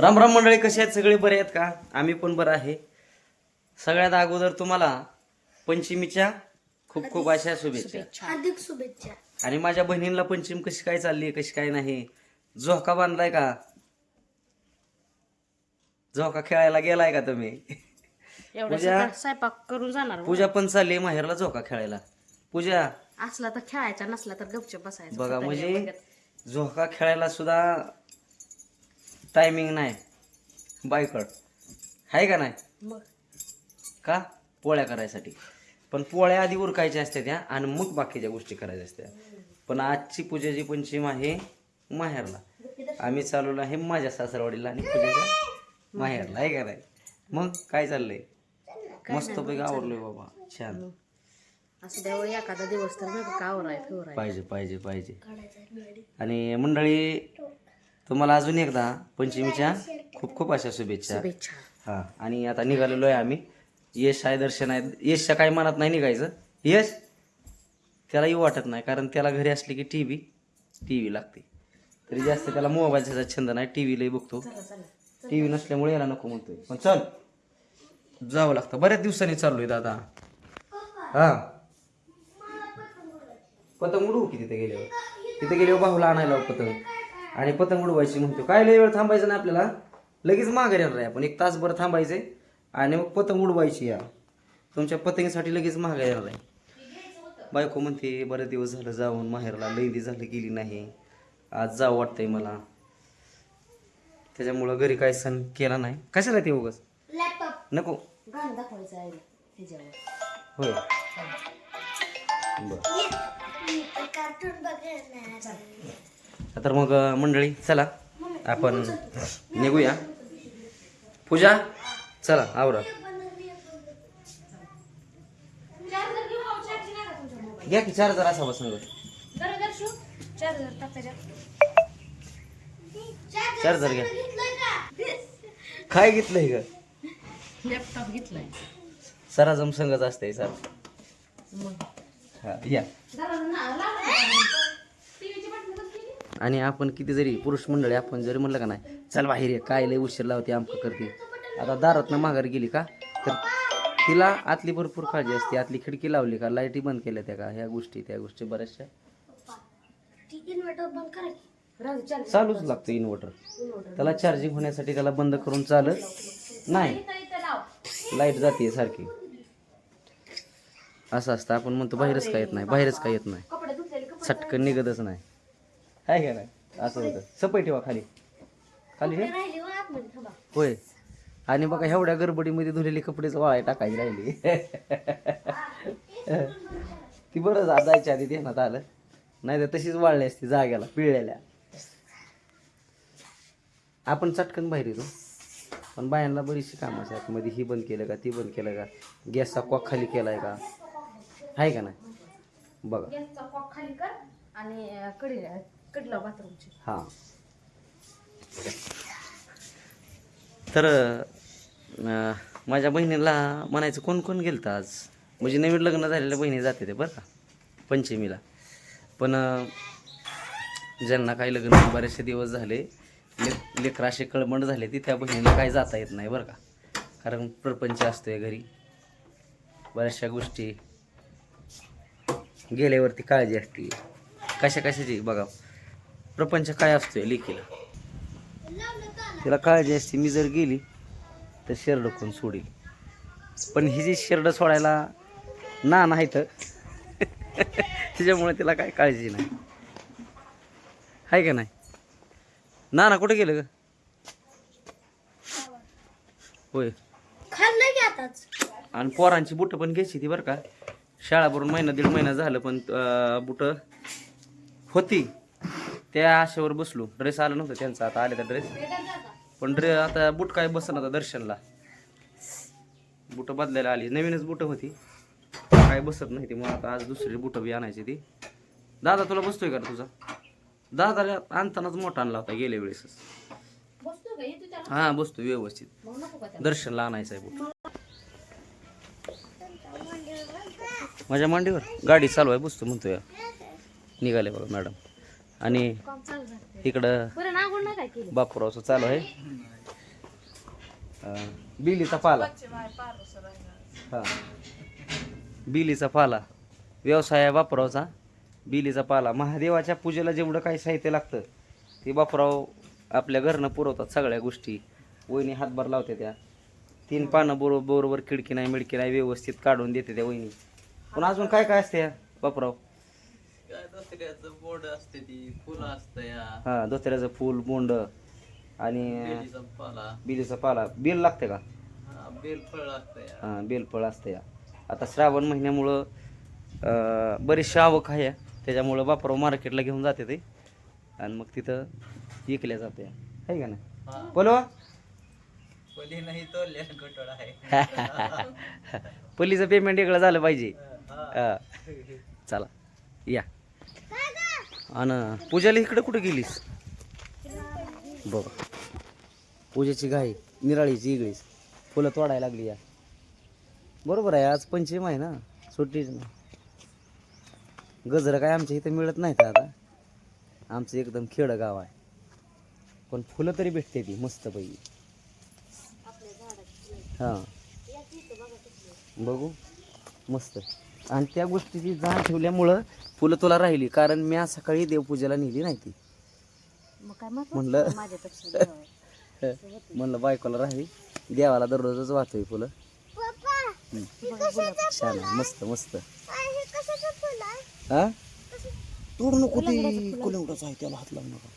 राम राम मंडळी कसे आहेत सगळे? बरे आहेत का? आम्ही पण बरं आहे. सगळ्यात अगोदर तुम्हाला पंचमीच्या खूप खूप अशा शुभेच्छा. हार्दिक शुभेच्छा. आणि माझ्या बहिणीला पंचमी कशी काय चालली कशी काय नाही? झोका बांधलाय का? झोका खेळायला गेलाय का तुम्ही? एवढं पूजा- स्वयंपाक करून जाणार पूजा पण चालली माहेरला झोका खेळायला. पूजा? असला तर खेळायचा नसला तर गपचूप बसायचं. बघा म्हणजे. झोका खेळायला सुद्धा टायमिंग नाही. बायकड आहे का नाही? मग. का? पोळ्या करायसाठी. पण पोळ्या आधी उरकायच्या असत्या त्या आणि मग बाकीच्या गोष्टी करायच्या असत्या. पण आजची पूजेची पंचम आहे माहेरला. आम्ही चालवलं आहे माझ्या सासरवाडीला आणि पूजेच्या माहेरला. आहे का नाही? मग काय चाललंय? मस्तपैकी आवडलोय बाबा. छान. असं द्यावं एखादा दिवस तर नाही का आवराय फिवराय पाहिजे. पाहिजे पाहिजे आणि मंडळी तुम्हाला अजून एकदा पंचमीच्या खूप खूप अशा शुभेच्छा. शुभेच्छा. हा आणि आता निघालेलो आहे आम्ही. यश आहे दर्शन आहे. यशच्या काही मनात नाही निघायचं. यश? त्याला येऊ वाटत नाही कारण त्याला घरी असली की टी व्ही टी व्ही लागते. तरी जास्त त्याला मोबाईलचा छंद नाही टी व्हीलाही बघतो. टी व्ही नसल्यामुळे याला नको म्हणतोय. पण चल जावं लागतं. बऱ्याच दिवसांनी चाललोय दादा. हा. पतंग उडवू की तिथे गेल्यावर? तिथे गेल्यावर बाहूला आणायला पतंग. आणि पतंग उडवायची म्हणतो. काय लय वेळ थांबायचं नाही आपल्याला? लगेच माघारी येणार आहे आपण. एक तासभर थांबायचे आणि मग पतंग उडवायची या. तुमच्या पतंगीसाठी लगेच माघारी येणार आहे. बायको म्हणते बरेच दिवस झालं जाऊन माहेरला लैदी झालं गेली नाही. आज जावं वाटतंय मला. त्याच्यामुळं घरी काय सण केला नाही. कशाला ते उगस नको. आहे होय. बरं तर मग मंडळी चला. आपण निघूया. पूजा चला आवरा. घ्या की चार हजार असावं संग चार हजार घ्या. काय घेतलंय ग? लॅपटॉप घेतलाय. सरा जम संगच असतंय सर. हा या. आणि आपण किती जरी पुरुष मंडळी आपण जरी म्हणलं का नाही चल बाहेर ये काय लय उशीर लावते आमकं करते. आता दारातनं माघार गेली का तर तिला आतली भरपूर काळजी असते. आतली खिडकी लावली का लाईटी बंद केल्या त्या का ह्या गोष्टी त्या गोष्टी बऱ्याचशा. चालूच लागतं इन्व्हर्टर त्याला चार्जिंग होण्यासाठी त्याला बंद करून चालत नाही. लाइट जाते सारखी. असं असतं. आपण म्हणतो बाहेरच काय येत नाही बाहेरच काय येत नाही. चटकन निघतच नाही. आहे का नाही? असं होतं. सपय ठेवा खाली. खाली ठेव. राहिली हो आतमध्ये थांबा. होय. आणि बघा एवढ्या गडबडीमध्ये धुलेले कपडेच वाळाय टाकायची राहिली. ती बरं जा- जायच्या आधी ध्यानात आलं. नाही तर तशीच वाळली असती जाग्याला पिळलेल्या. आपण चटकन बाहेर येतो. पण बायांना बरीचशी कामं आहेत मध्ये ही बंद केलं का ती बंद केलं का गॅसचा कॉक खाली केलाय का? आहे का नाही? बघा. गॅसचा कॉक खाली कर आणि अं, कडला बाथरूमची. हां. तर अं, माझ्या बहिणीला म्हणायचं कोण कोण गेलं आज? म्हणजे नवीन लग्न झालेल्या बहिणी जाते ते बरं का? पंचमीला. पण अं, ज्यांना काही लग्न बरेचसे दिवस झाले ले लेकराशे कळमंड झाले ती त्या बहिणीला काही जाता येत नाही बरं का? कारण प्रपंच असतोय घरी. बऱ्याचशा गोष्टी गेल्यावरती काळजी असते. कशा कशाची? बघा. प्रपंच काय असतोय लेकीला तिला काळजी असते. मी जर गेली तर शेरड कोण सोडील? पण ही जी शेरड सोडायला ना नाही तर तिच्यामुळे तिला काय काळजी नाही. आहे का नाही? ना ना कुठे गेलं ग? होय. आणि पोरांची बुटं पण घ्यायची ती बरं का? शाळा भरून महिना दीड महिना झालं पण बुटं होती. त्या आशेवर बसलो. ड्रेस आला नव्हता त्यांचा. आता आले ड्रेस पण ड्रे आता बूट काय बसन आता दर्शनला. बुटं बदलायला आली. नवीनच बुटं होती. काय बसत नाही ती. मग आता आज दुसरी बुटं बी आणायची ती. दादा तुला बसतोय का तुझा? दादाला आणतानाच मोठा आणला होता गेल्या वेळेसच. हा बसतो व्यवस्थित. दर्शनला आणायचं आहे बुट माझ्या मांडीवर? गाडी चालू आहे बसतो म्हणतोय. निघाले बघा मॅडम. आणि इकडं बरं बापूरावचं चालू आहे. बिलीचा पाला. हा. बिलीचा पाला. व्यवसाय आहे बापरावचा. बिलीचा पाला. महादेवाच्या पूजेला जेवढं काही साहित्य लागतं ते बापराव आपल्या घरनं पुरवतात सगळ्या गोष्टी. वहिनी हातभार लावते त्या. तीन पानं बरोबर बरोबर खिडकी नाही मिडकी नाही व्यवस्थित काढून देते त्या वहिनी. पण अजून काय काय असते या बापराव? काय दसऱ्याचं बोर्ड असते ती फुलं असतं या. हा दोतऱ्याचं फूल बोंड आणि बेलीचा पाला. बिलीचा पाला. बेल लागते का? हा बेलफळ असतं या. हां बेलफळ असतं या. आता श्रावण महिन्यामुळं अं, बरीचशी आवक आहे त्याच्यामुळं बापराव मार्केटला घेऊन जाते ते. आणि मग तिथं विकल्या जाते आहे का हा. नाही बोलवा पली नाही तोडल्या गटोड आहे. पल्लीचं पेमेंट वेगळं झालं पाहिजे. हा. हा. चला या. आणि पूजाला इकडे कुठे गेलीस? बघ. पूजेची घाई निराळीची इगळीच फुलं तोडायला लागली या. बरोबर आहे आज पंचम आहे ना? सुट्टीच ना. गजरं काय आमच्या इथं मिळत नाहीत आता. आमचं एकदम खेडं गाव आहे. पण फुलं तरी भेटते ती मस्त पैकी. हां. बघू. मस्त. आणि त्या गोष्टीची जाण ठेवल्यामुळं फुलं तुला राहिली कारण मी आज सकाळी देवपूजेला नेली नाही ती. मग काय म्हणलं माझ्यापेक्षा म्हणलं बायकोला राहावी देवाला दररोजच वाहतोय फुलं. हम्म. छान आहे? मस्त मस्त. हा तोड नको ते कलिंगडच आहे. त्याला हात लावू नका.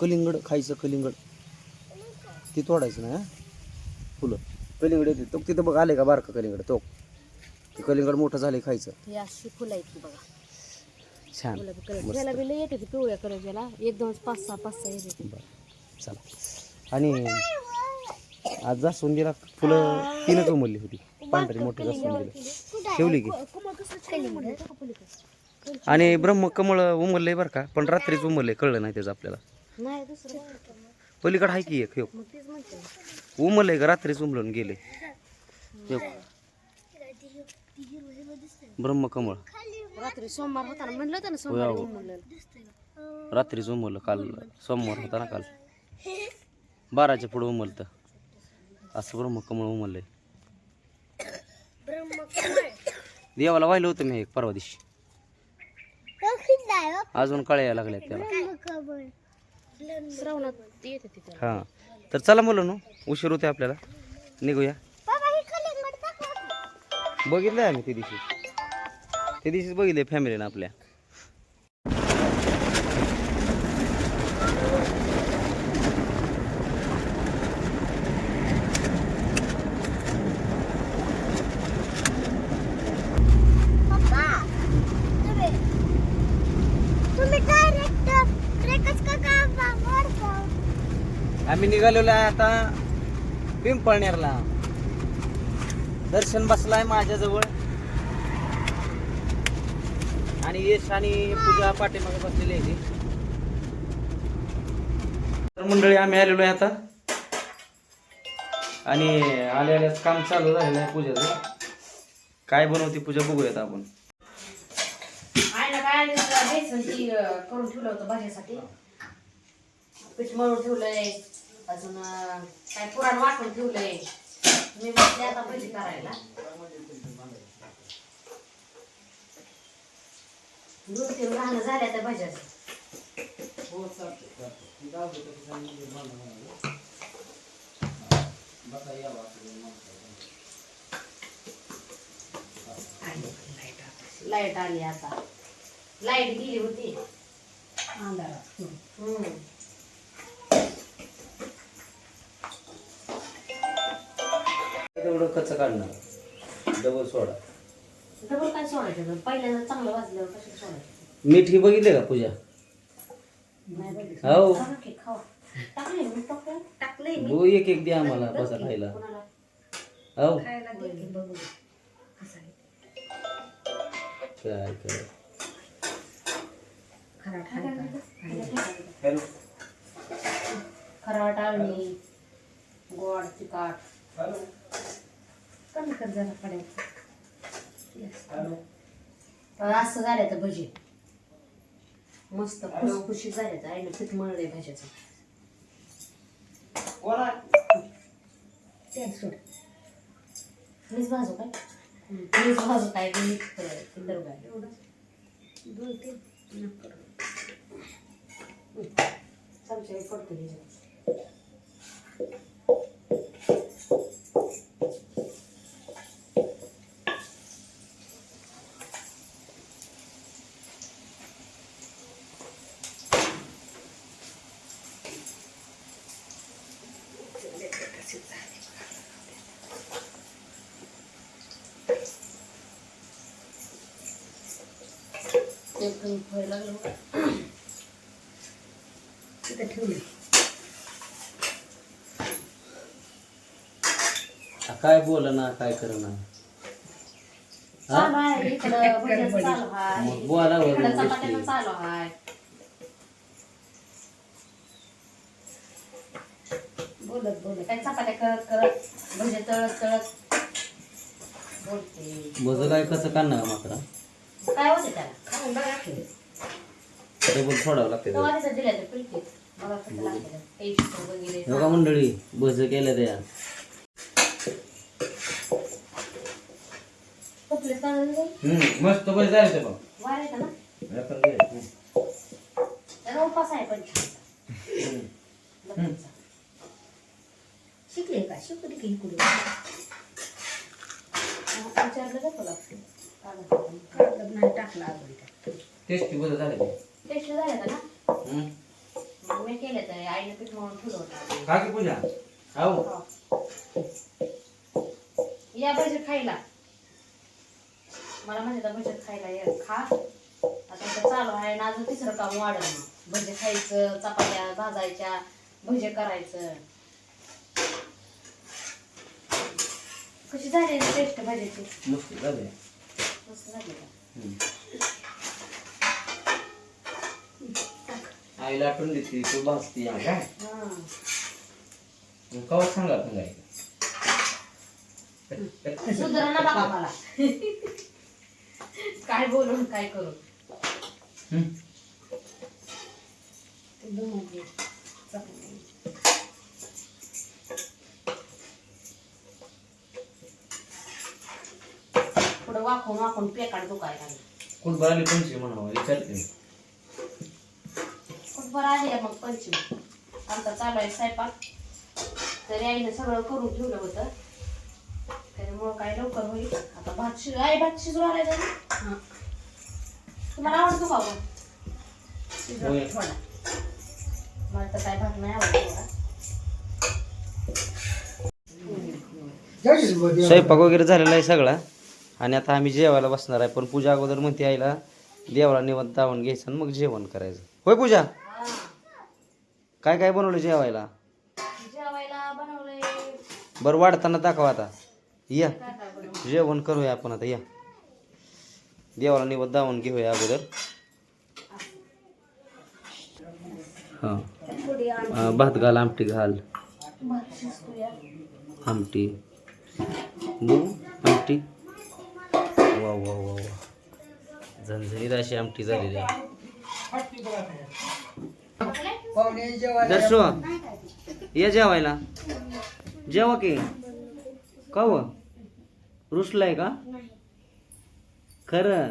कलिंगड खायचं कलिंगड. ते तोडायचं ना फुलं. कलिंगड येते. तो तिथं बघ आले का बारका कलिंगड? तो. ते कलिंगड मोठं झाले खायचं. ही अशी फुलं आहेत की बघा. छान. गुलाबी कलर त्याला बी येते ती पिवळ्या कलरला एकदम पाच सहा पाच सहा येते. ती. बरं. चला. आणि आज जास्वंदीला फुलं तीनच उमरली होती. पांढरी मोठी जास्वंदीला. ठेवली की? आणि ब्रह्मकमळ उमरलंय बरं का. पण रात्रीच उमरलंय कळलं नाही त्याचं आपल्याला. नाही दुसरं पलीकडे आहे की एक ह्यो. मग तेच म्हणते. का रात्रीच उमलून गेले. ह्यो. ब्रह्मकमळ रात्री सोमवार होता ना म्हणलं होतं ना सोमवारी म्हणलं. रात्रीच काल सोमवार होता ना काल. बाराच्या पुढं उमलतं. असं ब्रह्मकमळ उमरलंय देवाला वाहिलं होतं मी एक परवा दिवशी. अजून कळ्या यायला लागल्यात त्याला. श्रावणात येते ती त्याला. हां. तर चला मुलं नो उशीर होते आपल्याला. निघूया. बघितलंय आम्ही ते दिवशी. ते दिवशीच बघितलंय फॅमिलीनं आपल्या. आम्ही निघालेलो आहे आता पिंपळनेरला. दर्शन बसलाय माझ्याजवळ. आणि यश आणि पूजा पाठीमागे बसलेली आहे ती. तर मंडळी आम्ही आलेलो आहे आता. आणि आले आल्याच काम चालू झालेलं आहे पूजेचं. काय बनवते पूजा बघूयात आपण. करून ठेवलं होतं भाजीसाठी पीठ मळून ठेवलंय. अजून काय पुराण वाटून ठेवलंय. मी बसले आता भजी करायला. ठेवून राहणं झाल्या त्या लाइट आली. आता. लाइट गेली होती. अंधारात. हम्म. तेवढं कच्चं काढणार? डबल सोडा. डबल काय सोडायचं पहिल्यांदा चांगलं वाजल्यावर कसं सोडायचं? मीठ ही बघितले का पूजा? नाही बघितलं. हो. खा की, खावा. टाकलंय मी टाकलंय टाकलंय मी. गो एक एक द्या आम्हाला बसा खायला. कोणाला? हो. खायला दे की बघू. दे. कसं आहे. काय काय खराट आहे का? हॅलो. खराट आळणी गोड तिखट. कमी कर जरा पडायचं असं झालं तर भजी. मस्त खुसखुशीत झाले तर आईनं पीठ मळलंय भाज्याचं. मीच भाजू काय? मीच भाजू काय मी किंदर काय? चमचे पडतो व्हायला लागलं बघा. तिथं ठेवलं काय बोल ना काय कर ना चालू मग बोला आहे. बोलत बोलत. काय चपात्या करत करत भजे तळत तळत? बोलते. काय कसं काढणार मात्र काय होते त्याला? बघा लागते दिलं ते. बघा कसं लागतं ते. टेस्ट वगैरे बघा मंडळी भज केलं त्या कुठले? मस्त बस जायचं बघ. वार येतं ना? त्याला उपास आहे पण लग्नाचा. शिकले का? शिकू दे की इकडे विचारलं का तुला? कागद नाही टाकला अजून टेस्टी बस झाले टेस्ट झालं का ना? मग मी केलं तर आईने पीठ म्हणून ठेवलं होतं. का की पूजा? हो. या भजे खायला. मला म्हणजे भजे खायला या खा. आता इथं चालू आहे ना अजून तिसरं काम मग. भजे खायचं चपात्या भाजायच्या भजे करायचं. कशी झाली टेस्ट भाजीची? मस्त झाले. मस्त झाली का? आईला आठवण देते तू भासती या काय? हां. कवा सांगा सांगा सुधारणा बघा मला. काय बोलून काय करू? पुढे वाकून वाकून पेकाड दुखायला लागलं. कोण बराली पंचवी म्हणावं विचारते कुठवर आली आहे मग पंचमी आमचा चालू आहे स्वयंपाक. तरी आईनं सगळं करून ठेवलं होतं. त्याच्यामुळं काय लवकर होईल. आता भात शिज आई भात शिजू ना हां. तुम्हाला आवडतो का गं? शिजवा होय. थोडा मला तर काय भात नाही आवडत स्वयंपाक वगैरे झालेला आहे सगळा. आणि आता आम्ही जेवायला बसणार आहे. पण पूजा अगोदर म्हणते आईला देवाला निवंत दावण घ्यायचं आणि मग जेवण करायचं. होय पूजा? काय काय बनवलं जेवायला? जेवायला बनवलंय. बरं वाढताना दाखवा आता. या. जेवण करूया आपण आता या. देवाला निवत दावण घेऊया अगोदर. हां भात घाल आमटी घाल. आमटी. बघू आमटी. वा वा वा वा. झणझणीत अशी आमटी झालेली आहे. दर्शो या जेवायला. जेवा की. कव हो? रुसलाय का? खरं.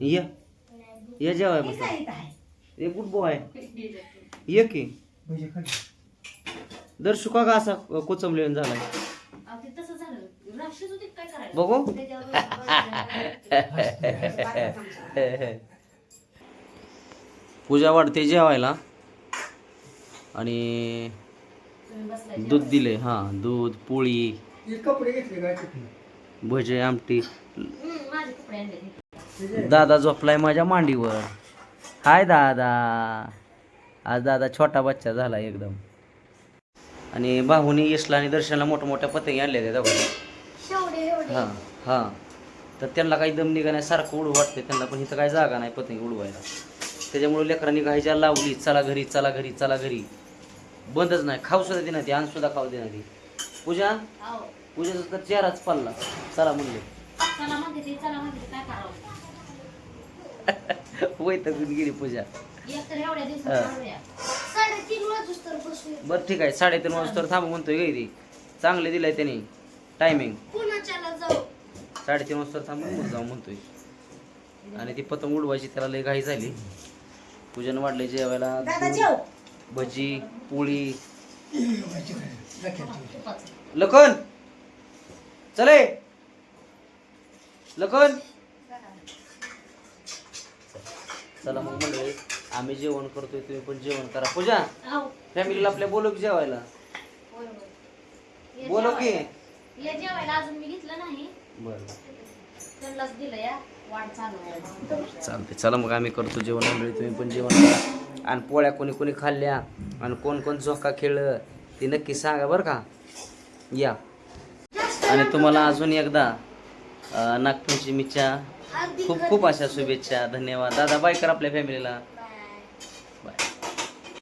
या. या जेवाय बस. A good boy. ये की. दर्शू का असा कोचमलेन झालाय? झालं बघू. पूजा वाढते जेवायला. आणि तुम्ही बसलाय दूध दिले हां दूध पोळी. भजे आमटी. हम्म, माझे कपडे आणले दादा झोपलाय माझ्या मांडीवर. हाय दादा. आज दादा छोटा बच्चा झाला एकदम. आणि बाहुनी यशला आणि दर्शनला मोठ्या मोठ्या पतंगी आणल्या त्या दोघांनी हां हां. तर त्यांना काही दम निघा सारखं उडू वाटते त्यांना पण इथं काही जागा नाही पतंगी उडवायला. त्याच्यामुळे लेकरांनी घायच्या लावली चला घरी चला घरी चला घरी. बंदच नाही. खाऊ सुद्धा देणार ती आण सुद्धा खाऊ देणार ती. पूजा? अहो, पूजेचा तर चेहराच पडला. चला म्हणले. ते ते, वैतकून गेली पूजा. हा. बरं ठीक आहे. साडेतीन वाजता थांबू म्हणतोय गैरी चांगले दिलंय त्यांनी. टायमिंग साडेतीन वाजता थांबून जाऊ म्हणतोय. आणि ती पतंग उडवायची त्याला लय घाई झाली. पूजन वाढले जेवायला. दूध, भजी पोळी. लखन! चले! लखन! चला मग म्हणले आम्ही जेवण करतोय तुम्ही पण जेवण करा. पूजा फॅमिलीला आपल्या बोलव की जेवायला. बोलव की. या जेवायला अजून मी घेतलं नाही. बरं. त्यांनाच दिलं या. चालते चला मग आम्ही करतो जेवण. मंडळी तुम्ही पण जेवण करा. आणि पोळ्या कोणी कोणी खाल्ल्या आणि कोण कोण झोका खेळलं ते नक्की सांगा बरं का. या. आणि तुम्हाला अजून एकदा नागपूरची नागपंचमीच्या खूप खूप अशा शुभेच्छा. धन्यवाद. दादा बाय कर आपल्या फॅमिलीला